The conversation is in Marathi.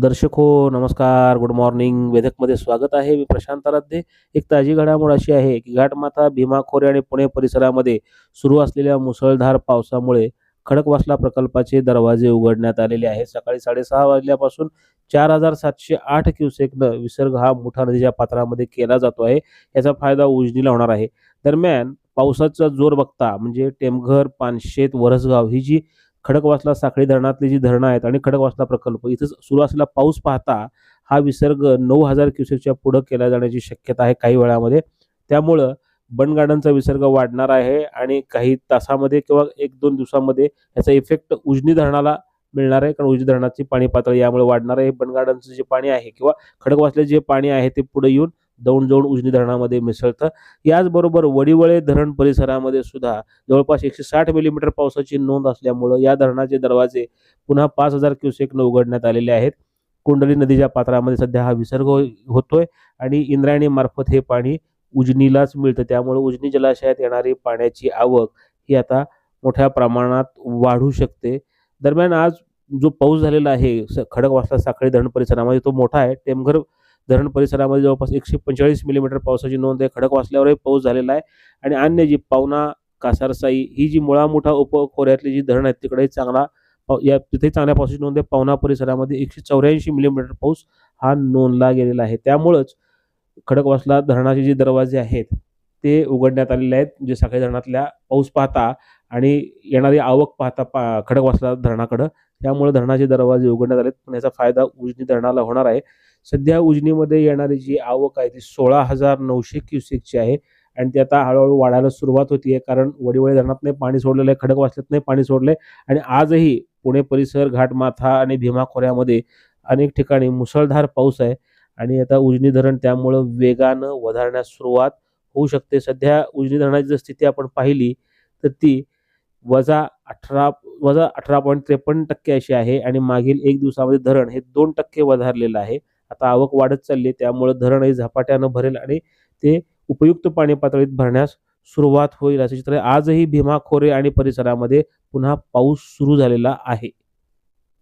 दर्शक हो नमस्कार गुड मॉर्निंग वेधकमध्ये स्वागत आहे. मी प्रशांत आराध्ये. एक ताजी घडामोड अशी आहे की घाटमाता भीमाखोरे आणि पुणे परिसरामध्ये सुरू असलेल्या मुसळधार पावसामुळे खडकवासला प्रकल्पाचे दरवाजे उघडण्यात आलेले आहेत. सकाळी साडेसहा वाजल्यापासून चार हजार सातशे आठ क्युसेकनं विसर्ग हा मोठा नदीच्या पात्रामध्ये केला जातो आहे. याचा फायदा उजनीला होणार आहे. दरम्यान पावसाचा जोर बघता म्हणजे टेमघर पानशेत वरसगाव ही जी खडकवासला साखळी धरणातली जी धरणं आहेत आणि खडकवासला प्रकल्प इथं सुरू असलेला पाऊस पाहता हा विसर्ग नऊ हजार क्युसेकच्या पुढं केला जाण्याची शक्यता आहे काही वेळामध्ये. त्यामुळं बन गार्डनचा विसर्ग वाढणार आहे आणि काही तासामध्ये किंवा एक दोन दिवसामध्ये याचा इफेक्ट उजनी धरणाला मिळणार आहे. कारण उजनी धरणाची पाणी पातळी यामुळे वाढणार आहे. बन गार्डनचं जे पाणी आहे किंवा खडकवासले जे पाणी आहे ते पुढे येऊन दौंड जाऊन उजनी धरणामध्ये मिसळतं. याचबरोबर वडिवळे धरण परिसरामध्ये सुद्धा जवळपास एकशे साठ मिलीमीटर पावसाची नोंद असल्यामुळं या धरणाचे दरवाजे पुन्हा पाच हजार क्युसेकनं उघडण्यात आलेले आहेत. कुंडली नदीच्या पात्रामध्ये सध्या हा विसर्ग हो- होतोय आणि इंद्रायणी मार्फत हे पाणी उजनीलाच मिळतं. त्यामुळे उजनी जलाशयात येणारी पाण्याची आवक ही आता मोठ्या प्रमाणात वाढू शकते. दरम्यान आज जो पाऊस झालेला आहे स- खडकवासला साखळी धरण परिसरामध्ये तो मोठा आहे. टेमघर धरण परिसरामध्ये जवळपास एकशे पंचेचाळीस मिलीमीटर पावसाची नोंद आहे. खडकवासल्यावरही पाऊस झालेला आहे. आणि अन्य जी पावना कासारसाई ही जी मुळा मुठा उपखोऱ्यातली जी धरण आहेत तिकडेही चांगला या तिथे चांगल्या पावसाची नोंद आहे. पावना परिसरामध्ये एकशे चौऱ्याऐंशी मिलीमीटर पाऊस हा नोंदला गेलेला आहे. त्यामुळंच खडकवासला धरणाचे जे दरवाजे आहेत ते उघडण्यात आलेले आहेत. जे सकाळी धरणातल्या पाऊस पाहता आणि येणारी आवक पाहता पा खडकवासला धरणाकडं. त्यामुळे धरणाचे दरवाजे उघडण्यात आलेत. पण याचा फायदा उजनी धरणाला होणार आहे. सध्या उजनीमध्ये येणारी जी आवक आहे ती सोळा हजार नऊशे क्युसेकची आहे आणि ती आता हळूहळू वाढायला सुरुवात होती कारण वडीवडी धरणात नाही पाणी सोडलेलं आहे खडकवासल्यातनं पाणी सोडलंय आणि आजही पुणे परिसर घाटमाथा आणि भीमा खोऱ्यामध्ये अनेक ठिकाणी मुसळधार पाऊस आहे. आणि आता उजनी धरण त्यामुळं वेगानं वधारण्यास सुरुवात होऊ शकते. सध्या उजनी धरणाची जर स्थिती आपण पाहिली तर ती वजा अठरा वजा अठरा पॉईंट त्रेपन्न टक्के अशी आहे आणि मागील एक दिवसामध्ये धरण हे दोन टक्के वधारलेलं आहे. आता आवक वाढत चालली आहे त्यामुळं धरण हे झपाट्यानं भरेल आणि ते उपयुक्त पाणी पातळीत भरण्यास सुरुवात होईल असं चित्र आजही भीमा खोरे आणि परिसरामध्ये पुन्हा पाऊस सुरू झालेला आहे.